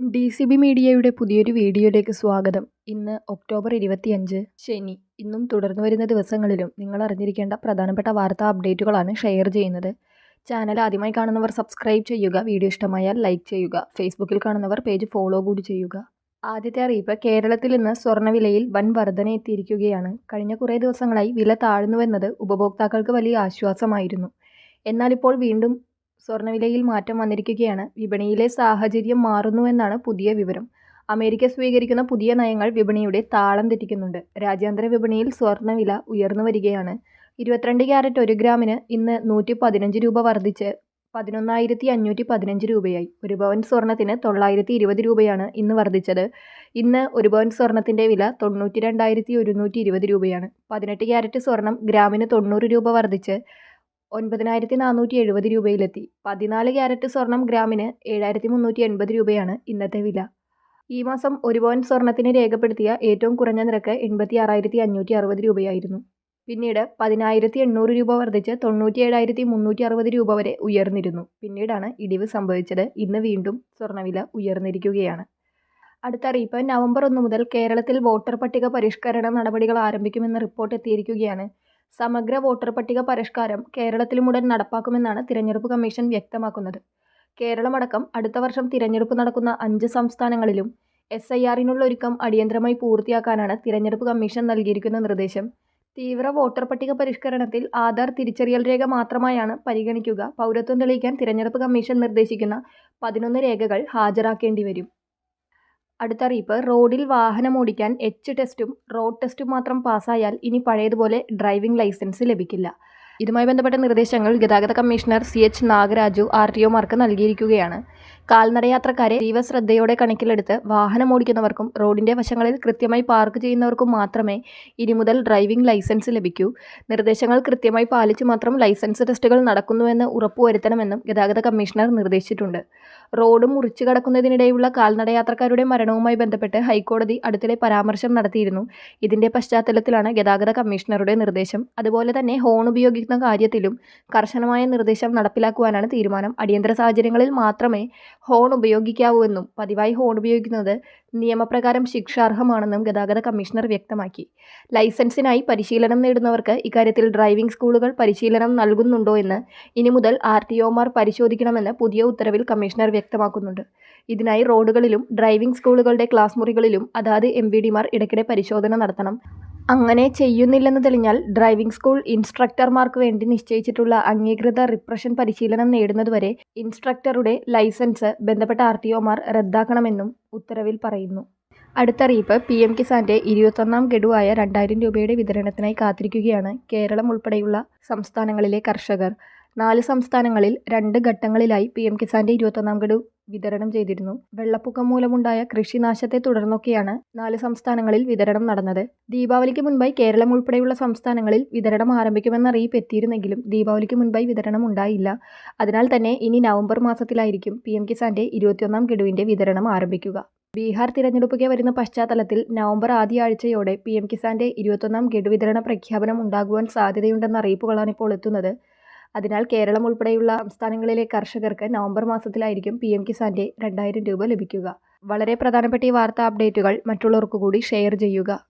D C B മീഡിയയുടെ പുതിയൊരു വീഡിയോയിലേക്ക് സ്വാഗതം. ഇന്ന് ഒക്ടോബർ ഇരുപത്തിയഞ്ച് ശനി. ഇന്നും തുടർന്നു വരുന്ന ദിവസങ്ങളിലും നിങ്ങൾ അറിഞ്ഞിരിക്കേണ്ട പ്രധാനപ്പെട്ട വാർത്താ അപ്ഡേറ്റുകളാണ് ഷെയർ ചെയ്യുന്നത്. ചാനൽ ആദ്യമായി കാണുന്നവർ സബ്സ്ക്രൈബ് ചെയ്യുക വീഡിയോ ഇഷ്ടമായാൽ ലൈക്ക് ചെയ്യുക ഫേസ്ബുക്കിൽ കാണുന്നവർ പേജ് ഫോളോ കൂടി ചെയ്യുക. ആദ്യത്തെ അറിയിപ്പ് കേരളത്തിൽ ഇന്ന് സ്വർണവിലയിൽ വൻ വർധന എത്തിയിരിക്കുകയാണ്. കഴിഞ്ഞ കുറേ ദിവസങ്ങളായി വില താഴ്ന്നുവെന്നത് ഉപഭോക്താക്കൾക്ക് വലിയ ആശ്വാസമായിരുന്നു. എന്നാലിപ്പോൾ വീണ്ടും സ്വർണവിലയിൽ മാറ്റം വന്നിരിക്കുകയാണ്. വിപണിയിലെ സാഹചര്യം മാറുന്നുവെന്നാണ് പുതിയ വിവരം. അമേരിക്ക സ്വീകരിക്കുന്ന പുതിയ നയങ്ങൾ വിപണിയുടെ താളം തെറ്റിക്കുന്നുണ്ട്. രാജ്യാന്തര വിപണിയിൽ സ്വർണവില ഉയർന്നു വരികയാണ്. ഇരുപത്തിരണ്ട് ക്യാരറ്റ് ഒരു ഗ്രാമിന് ഇന്ന് നൂറ്റി പതിനഞ്ച് രൂപ വർദ്ധിച്ച് പതിനൊന്നായിരത്തി അഞ്ഞൂറ്റി പതിനഞ്ച് രൂപയായി. ഒരു പവൻ സ്വർണത്തിന് തൊള്ളായിരത്തി ഇരുപത് രൂപയാണ് ഇന്ന് വർദ്ധിച്ചത്. ഇന്ന് ഒരു പവൻ സ്വർണത്തിന്റെ വില തൊണ്ണൂറ്റി രണ്ടായിരത്തി ഒരുന്നൂറ്റി ഇരുപത് രൂപയാണ്. പതിനെട്ട് ക്യാരറ്റ് സ്വർണം ഗ്രാമിന് തൊണ്ണൂറ് രൂപ വർദ്ധിച്ച് ഒൻപതിനായിരത്തി നാനൂറ്റി എഴുപത് രൂപയിലെത്തി. പതിനാല് ക്യാരറ്റ് സ്വർണം ഗ്രാമിന് ഏഴായിരത്തി മുന്നൂറ്റി എൺപത് രൂപയാണ് ഇന്നത്തെ വില. ഈ മാസം ഒരു പവൻ സ്വർണത്തിന് രേഖപ്പെടുത്തിയ ഏറ്റവും കുറഞ്ഞ നിരക്ക് എൺപത്തി ആറായിരത്തി അഞ്ഞൂറ്റി അറുപത് രൂപയായിരുന്നു. പിന്നീട് പതിനായിരത്തി എണ്ണൂറ് രൂപ വർദ്ധിച്ച് തൊണ്ണൂറ്റി ഏഴായിരത്തി മുന്നൂറ്റി അറുപത് രൂപ വരെ ഉയർന്നിരുന്നു. പിന്നീടാണ് ഇടിവ് സംഭവിച്ചത്. ഇന്ന് വീണ്ടും സ്വർണവില ഉയർന്നിരിക്കുകയാണ്. അടുത്ത അറിയിപ്പ് നവംബർ ഒന്ന് മുതൽ കേരളത്തിൽ വോട്ടർ പട്ടിക പരിഷ്കരണ നടപടികൾ ആരംഭിക്കുമെന്ന റിപ്പോർട്ട് എത്തിയിരിക്കുകയാണ് സമഗ്ര വോട്ടർ പട്ടിക പരിഷ്കാരം കേരളത്തിലുമുടൻ നടപ്പാക്കുമെന്നാണ് തിരഞ്ഞെടുപ്പ് കമ്മീഷൻ വ്യക്തമാക്കുന്നത്. കേരളമടക്കം അടുത്ത വർഷം തിരഞ്ഞെടുപ്പ് നടക്കുന്ന അഞ്ച് സംസ്ഥാനങ്ങളിലും എസ് ഐ ആറിനുള്ള ഒരുക്കം അടിയന്തരമായി പൂർത്തിയാക്കാനാണ് തിരഞ്ഞെടുപ്പ് കമ്മീഷൻ നൽകിയിരിക്കുന്ന നിർദ്ദേശം. തീവ്ര വോട്ടർ പട്ടിക പരിഷ്കരണത്തിൽ ആധാർ തിരിച്ചറിയൽ രേഖ മാത്രമായാണ് പരിഗണിക്കുക. പൗരത്വം തെളിയിക്കാൻ തിരഞ്ഞെടുപ്പ് കമ്മീഷൻ നിർദ്ദേശിക്കുന്ന പതിനൊന്ന് രേഖകൾ ഹാജരാക്കേണ്ടി വരും. അടുത്ത റോഡിൽ വാഹനം ഓടിക്കാൻ എച്ച് ടെസ്റ്റും റോഡ് ടെസ്റ്റും മാത്രം പാസ്സായാൽ ഇനി പഴയതുപോലെ ഡ്രൈവിംഗ് ലൈസൻസ് ലഭിക്കില്ല. ഇതുമായി ബന്ധപ്പെട്ട നിർദ്ദേശങ്ങൾ ഗതാഗത commissioner C H Nagaraju R T ഒമാർക്ക് നൽകിയിരിക്കുകയാണ്. കാൽനടയാത്രക്കാരെ തീവ്ര ശ്രദ്ധയോടെ കണക്കിലെടുത്ത് വാഹനമോടിക്കുന്നവർക്കും റോഡിന്റെ വശങ്ങളിൽ കൃത്യമായി പാർക്ക് ചെയ്യുന്നവർക്കും മാത്രമേ ഇനി മുതൽ ഡ്രൈവിംഗ് ലൈസൻസ് ലഭിക്കൂ. നിർദ്ദേശങ്ങൾ കൃത്യമായി പാലിച്ചു മാത്രം ലൈസൻസ് ടെസ്റ്റുകൾ നടക്കുന്നുവെന്ന് ഉറപ്പുവരുത്തണമെന്നും ഗതാഗത കമ്മീഷണർ നിർദ്ദേശിച്ചിട്ടുണ്ട്. റോഡ് മുറിച്ചു കടക്കുന്നതിനിടെയുള്ള കാൽനടയാത്രക്കാരുടെ മരണവുമായി ബന്ധപ്പെട്ട് ഹൈക്കോടതി അടുത്തിടെ പരാമർശം നടത്തിയിരുന്നു. ഇതിന്റെ പശ്ചാത്തലത്തിലാണ് ഗതാഗത കമ്മീഷണറുടെ നിർദ്ദേശം. അതുപോലെ തന്നെ ഹോൺ ഉപയോഗിക്കുന്ന കാര്യത്തിലും കർശനമായ നിർദ്ദേശം നടപ്പിലാക്കുവാനാണ് തീരുമാനം. അടിയന്തര സാഹചര്യങ്ങളിൽ മാത്രമേ ഹോൺ ഉപയോഗിക്കാവൂ എന്നും പതിവായി ഹോൺ ഉപയോഗിക്കുന്നത് നിയമപ്രകാരം ശിക്ഷാർഹമാണെന്നും ഗതാഗത കമ്മീഷണർ വ്യക്തമാക്കി. ലൈസൻസിനായി പരിശീലനം നേടുന്നവർക്ക് ഇക്കാര്യത്തിൽ ഡ്രൈവിംഗ് സ്കൂളുകൾ പരിശീലനം നൽകുന്നുണ്ടോ എന്ന് ഇനി മുതൽ ആർ ടി ഒമാർ പരിശോധിക്കണമെന്ന് പുതിയ ഉത്തരവിൽ കമ്മീഷണർ വ്യക്തമാക്കുന്നുണ്ട്. ഇതിനായി റോഡുകളിലും ഡ്രൈവിംഗ് സ്കൂളുകളുടെ ക്ലാസ് മുറികളിലും അതാത് എം വി ഡിമാർ ഇടയ്ക്കിടെ പരിശോധന നടത്തണം. അങ്ങനെ ചെയ്യുന്നില്ലെന്ന് തെളിഞ്ഞാൽ ഡ്രൈവിംഗ് സ്കൂൾ ഇൻസ്ട്രക്ടർമാർക്ക് വേണ്ടി നിശ്ചയിച്ചിട്ടുള്ള അംഗീകൃത റിപ്രഷൻ പരിശീലനം നേടുന്നതുവരെ ഇൻസ്ട്രക്ടറുടെ ലൈസൻസ് ബന്ധപ്പെട്ട ആർ ടി ഒമാർ റദ്ദാക്കണമെന്നും ഉത്തരവിൽ പറയുന്നു. അടുത്തറിയിപ്പ് പി എം കിസാന്റെ ഇരുപത്തൊന്നാം ഗഡുവായ രണ്ടായിരം രൂപയുടെ വിതരണത്തിനായി കാത്തിരിക്കുകയാണ് കേരളം ഉൾപ്പെടെയുള്ള സംസ്ഥാനങ്ങളിലെ കർഷകർ. നാല് സംസ്ഥാനങ്ങളിൽ രണ്ട് ഘട്ടങ്ങളിലായി പി എം കിസാന്റെ ഇരുപത്തൊന്നാം ഗഡു വിതരണം ചെയ്തിരുന്നു. വെള്ളപ്പൊക്കം മൂലമുണ്ടായ കൃഷിനാശത്തെ തുടർന്നൊക്കെയാണ് നാല് സംസ്ഥാനങ്ങളിൽ വിതരണം നടന്നത്. ദീപാവലിക്ക് മുൻപായി കേരളം ഉൾപ്പെടെയുള്ള സംസ്ഥാനങ്ങളിൽ വിതരണം ആരംഭിക്കുമെന്ന അറിയിപ്പ് എത്തിയിരുന്നെങ്കിലും ദീപാവലിക്ക് മുൻപായി വിതരണം ഉണ്ടായില്ല. അതിനാൽ തന്നെ ഇനി നവംബർ മാസത്തിലായിരിക്കും പി എം കിസാന്റെ ഇരുപത്തിയൊന്നാം ഗഡുവിന്റെ വിതരണം ആരംഭിക്കുക. ബീഹാർ തിരഞ്ഞെടുപ്പൊക്കെ വരുന്ന പശ്ചാത്തലത്തിൽ നവംബർ ആദ്യ ആഴ്ചയോടെ പി എം കിസാന്റെ ഇരുപത്തൊന്നാം ഗഡു വിതരണ പ്രഖ്യാപനം ഉണ്ടാകുവാൻ സാധ്യതയുണ്ടെന്ന അറിയിപ്പുകളാണ് ഇപ്പോൾ എത്തുന്നത്. അതിനാൽ കേരളം ഉൾപ്പെടെയുള്ള സംസ്ഥാനങ്ങളിലെ കർഷകർക്ക് നവംബർ മാസത്തിലായിരിക്കും പി എം കിസാന്റെ രണ്ടായിരം രൂപ ലഭിക്കുക. വളരെ പ്രധാനപ്പെട്ട ഈ വാർത്താ അപ്ഡേറ്റുകൾ മറ്റുള്ളവർക്ക് കൂടി ഷെയർ ചെയ്യുക.